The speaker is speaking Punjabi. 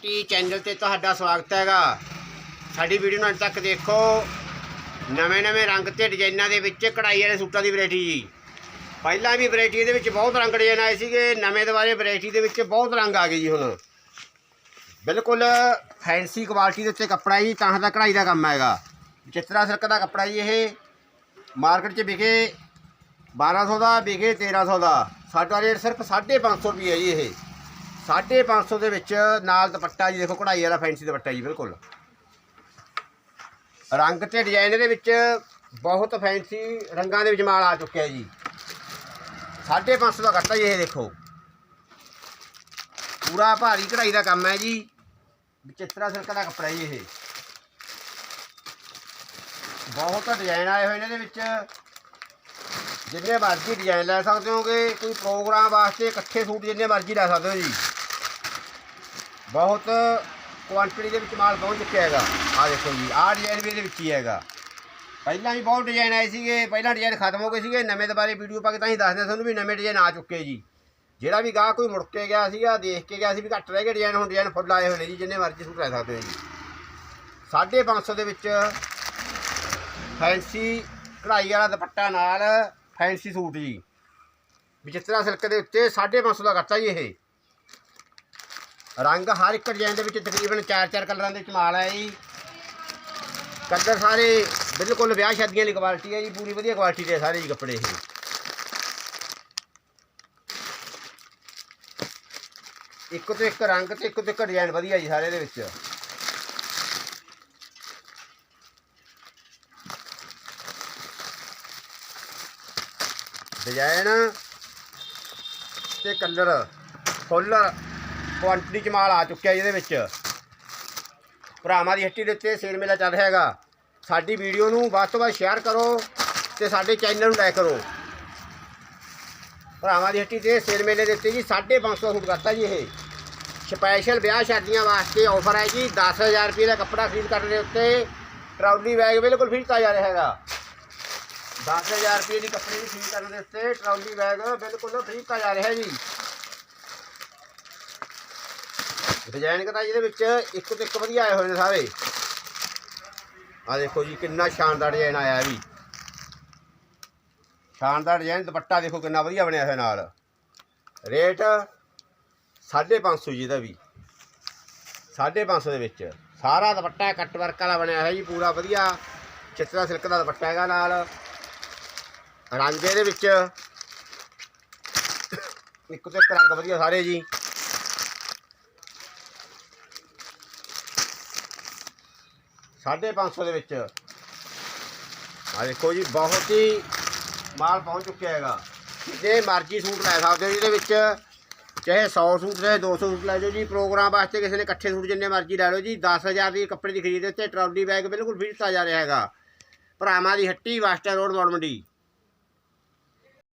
ਹੱਟੀ ਚੈਨਲ ਤੇ ਤੁਹਾਡਾ ਸਵਾਗਤ ਹੈਗਾ। ਸਾਡੀ ਵੀਡੀਓ ਨੂੰ ਅੱਜ ਤੱਕ ਦੇਖੋ। ਨਵੇਂ ਨਵੇਂ ਰੰਗ ਤੇ ਡਿਜ਼ਾਈਨਾਂ ਦੇ ਵਿੱਚ ਕਢਾਈ ਵਾਲੇ ਸੂਟਾਂ ਦੀ ਵੈਰਾਈਟੀ ਜੀ। ਪਹਿਲਾਂ ਵੀ ਵੈਰਾਈਟੀ ਦੇ ਵਿੱਚ ਬਹੁਤ ਰੰਗ ਡਿਜ਼ਾਈਨ ਆਏ ਸੀਗੇ। ਨਵੇਂ ਦੁਬਾਰੇ ਵੈਰਾਈਟੀ ਦੇ ਵਿੱਚ ਬਹੁਤ ਰੰਗ ਆ ਗਏ ਜੀ ਹੁਣ। ਬਿਲਕੁਲ ਫੈਂਸੀ ਕੁਆਲਿਟੀ ਦੇ ਉੱਤੇ ਕੱਪੜਾ ਜੀ, ਤਾਂ ਦਾ ਕਢਾਈ ਦਾ ਕੰਮ ਹੈਗਾ। ਚਿੱਤਰਾ ਸਿਲਕ ਦਾ ਕੱਪੜਾ ਜੀ ਇਹ। ਮਾਰਕੀਟ 'ਚ ਵਿਕੇ 1200 ਦਾ, ਵਿਕੇ 1300 ਦਾ। ਸਾਡਾ ਰੇਟ ਸਿਰਫ 550 ਰੁਪਏ ਹੈ ਜੀ ਇਹ। 550 ਦੇ ਵਿੱਚ ਨਾਲ ਦੁਪੱਟਾ ਜੀ, ਦੇਖੋ ਕਢਾਈ ਵਾਲਾ ਫੈਂਸੀ ਦੁਪੱਟਾ ਜੀ, ਬਿਲਕੁਲ। ਰੰਗ ਤੇ ਡਿਜ਼ਾਈਨ ਦੇ ਵਿੱਚ ਬਹੁਤ ਫੈਂਸੀ ਰੰਗਾਂ ਦੇ ਵਿੱਚ ਮਾਲ ਆ ਚੁੱਕਿਆ ਜੀ। 550 ਦਾ ਕੱਟਾ ਜੀ ਇਹ ਦੇਖੋ। ਪੂਰਾ ਭਾਰੀ ਕਢਾਈ ਦਾ ਕੰਮ ਹੈ ਜੀ। ਚਿੱਤਰਾ ਸਿਲਕ ਦਾ ਕੱਪੜਾ ਜੀ ਇਹ। ਬਹੁਤ ਡਿਜ਼ਾਈਨ ਆਏ ਹੋਏ ਨੇ ਇਹਦੇ ਵਿੱਚ। ਜਿੰਨੇ ਮਰਜ਼ੀ ਡਿਜ਼ਾਈਨ ਲੈ ਸਕਦੇ ਹੋਗੇ, ਕੋਈ ਪ੍ਰੋਗਰਾਮ ਵਾਸਤੇ ਇਕੱਠੇ ਸੂਟ ਜਿੰਨੇ ਮਰਜ਼ੀ ਲੈ ਸਕਦੇ ਹੋ ਜੀ। ਬਹੁਤ ਕੁਆਂਟੀਟੀ ਦੇ ਵਿੱਚ ਮਾਲ ਪਹੁੰਚ ਚੁੱਕਿਆ ਹੈਗਾ। ਆ ਦੇਖੋ ਜੀ, ਆਹ ਡਿਜ਼ਾਈਨ ਵੀ ਇਹਦੇ ਵਿੱਚ ਹੀ ਹੈਗਾ। ਪਹਿਲਾਂ ਵੀ ਬਹੁਤ ਡਿਜ਼ਾਈਨ ਆਏ ਸੀਗੇ, ਪਹਿਲਾਂ ਡਿਜ਼ਾਈਨ ਖਤਮ ਹੋ ਗਏ ਸੀਗੇ, ਨਵੇਂ ਦੁਬਾਰੇ ਵੀਡੀਓ ਪਾ ਕੇ ਤਾਂ ਹੀ ਦੱਸਦੇ ਤੁਹਾਨੂੰ ਵੀ ਨਵੇਂ ਡਿਜ਼ਾਈਨ ਆ ਚੁੱਕੇ ਜੀ। ਜਿਹੜਾ ਵੀ ਗਾਹ ਕੋਈ ਮੁੜ ਕੇ ਗਿਆ ਸੀਗਾ, ਦੇਖ ਕੇ ਗਿਆ ਸੀ ਵੀ ਘੱਟ ਰਹਿ ਗਏ ਡਿਜ਼ਾਈਨ ਹੁਣ ਡਿਜ਼ਾਈਨ ਫੁੱਲ ਆਏ ਹੋਏ ਨੇ ਜੀ, ਜਿੰਨੇ ਮਰਜ਼ੀ ਸੂਟ ਲੈ ਸਕਦੇ ਹੋ ਜੀ। 550 ਦੇ ਵਿੱਚ ਫੈਂਸੀ ਕਢਾਈ ਵਾਲਾ ਦੁਪੱਟਾ ਨਾਲ ਫੈਂਸੀ ਸੂਟ ਜੀ। ਵਿਚਿਤਰਾ ਸਿਲਕ ਦੇ ਉੱਤੇ 550 ਦਾ ਕਰਤਾ ਜੀ ਇਹ। ਰੰਗ ਹਰ ਇੱਕ ਡਿਜ਼ਾਈਨ ਦੇ ਵਿੱਚ ਤਕਰੀਬਨ 4-4 ਕਲਰਾਂ ਦੇ ਵਿੱਚ ਮਾਲ ਹੈ ਜੀ। ਕਲਰ ਸਾਰੇ ਬਿਲਕੁਲ ਵਿਆਹ ਸ਼ਾਦੀਆਂ ਲਈ ਕੁਆਲਿਟੀ ਹੈ ਜੀ, ਪੂਰੀ ਵਧੀਆ ਕੁਆਲਿਟੀ ਦੇ ਸਾਰੇ ਜੀ ਕੱਪੜੇ ਇਹ। ਇੱਕ ਤੋਂ ਇੱਕ ਰੰਗ ਤੇ ਇੱਕ ਤੋਂ ਇੱਕ ਡਿਜ਼ਾਈਨ ਵਧੀਆ ਜੀ ਸਾਰੇ ਦੇ ਵਿੱਚ। ਡਿਜ਼ਾਈਨ ਤੇ ਕਲਰ ਫੁੱਲ ਕੁਆਂਟੀਟੀ ਚ ਮਾਲ ਆ ਚੁੱਕਿਆ ਜਿਹਦੇ ਵਿੱਚ। ਭਰਾਵਾਂ ਦੀ ਹੱਟੀ ਦੇ ਉੱਤੇ ਸੇਲ ਮੇਲਾ ਚੱਲ ਰਿਹਾ ਹੈਗਾ। ਸਾਡੀ ਵੀਡੀਓ ਨੂੰ ਵੱਧ ਤੋਂ ਵੱਧ ਸ਼ੇਅਰ ਕਰੋ ਤੇ ਸਾਡੇ ਚੈਨਲ ਨੂੰ ਲਾਈਕ ਕਰੋ। ਭਰਾਵਾਂ ਦੀ ਹੱਟੀ ਤੇ ਸੇਲ ਮੇਲੇ ਦੇ ਉੱਤੇ ਜੀ 550 ਸੂਟ ਕਰਤਾ ਜੀ ਇਹ। ਸਪੈਸ਼ਲ ਵਿਆਹ ਸ਼ਾਦੀਆਂ ਵਾਸਤੇ ਆਫਰ ਹੈ ਜੀ 10000 ਰੁਪਏ ਦਾ ਕੱਪੜਾ ਖਰੀਦ ਕਰਨ ਦੇ ਉੱਤੇ। ਟਰਾਲੀ ਬੈਗ ਬਿਲਕੁਲ ਫ੍ਰੀ ਦਿੱਤਾ ਜਾ ਰਿਹਾ ਹੈਗਾ। 10000 ਰੁਪਏ ਦੀ ਕੱਪੜੇ ਦੀ ਖਰੀਦ ਕਰਨ ਦੇ ਉੱਤੇ ਟਰਾਲੀ ਬੈਗ ਬਿਲਕੁਲ ਫ੍ਰੀ ਦਿੱਤਾ ਜਾ ਰਿਹਾ ਜੀ। ਡਿਜ਼ਾਈਨ ਕਰਾ ਜਿਹਦੇ ਵਿੱਚ ਇੱਕ ਤੋਂ ਇੱਕ ਵਧੀਆ ਆਏ ਹੋਏ ਨੇ ਸਾਰੇ। ਆ ਦੇਖੋ ਜੀ, ਕਿੰਨਾ ਸ਼ਾਨਦਾਰ ਡਿਜ਼ਾਈਨ ਆਇਆ ਇਹ ਵੀ। ਸ਼ਾਨਦਾਰ ਡਿਜ਼ਾਈਨ ਦੁਪੱਟਾ ਦੇਖੋ ਕਿੰਨਾ ਵਧੀਆ ਬਣਿਆ ਹੋਇਆ ਨਾਲ। ਰੇਟ 550 ਜੀ ਦਾ ਵੀ। 550 ਦੇ ਵਿੱਚ। ਸਾਰਾ ਦੁਪੱਟਾ ਕੱਟ ਵਰਕ ਵਾਲਾ ਬਣਿਆ ਹੋਇਆ ਜੀ, ਪੂਰਾ ਵਧੀਆ। ਚਿੱਤਰਾ ਸਿਲਕ ਦਾ ਦੁਪੱਟਾ ਹੈਗਾ ਨਾਲ। ਰੰਗ ਇਹਦੇ ਵਿੱਚ ਇੱਕ ਤੋਂ ਇੱਕ ਰੰਗ ਵਧੀਆ ਸਾਰੇ ਜੀ। ਸਾਢੇ ਪੰਜ ਸੌ ਦੇ ਵਿੱਚ। ਆ ਦੇਖੋ ਜੀ, ਬਹੁਤ ਹੀ ਮਾਲ ਪਹੁੰਚ ਚੁੱਕਿਆ ਹੈਗਾ। ਜੇ ਮਰਜ਼ੀ ਸੂਟ ਲੈ ਸਕਦੇ ਹੋ ਜਿਹਦੇ ਵਿੱਚ, ਚਾਹੇ 100 ਸੂਟ ਚਾਹੇ 200 ਸੂਟ ਲੈ ਜਾਓ ਜੀ, ਪ੍ਰੋਗਰਾਮ ਵਾਸਤੇ ਕਿਸੇ ਨੇ ਇਕੱਠੇ ਸੂਟ ਜਿੰਨੇ ਮਰਜ਼ੀ ਲੈ ਲਓ ਜੀ 10000 ਦੀ ਕੱਪੜੇ ਦੀ ਖਰੀਦ ਤੇ ਟਰਾਲੀ ਬੈਗ ਬਿਲਕੁਲ ਫ੍ਰੀ ਦਿੱਤਾ ਜਾ ਰਿਹਾ ਹੈਗਾ। ਭਰਾਵਾਂ ਦੀ ਹੱਟੀ ਵਾਸਟਰ ਰੋਡ ਮੋੜ ਮੰਡੀ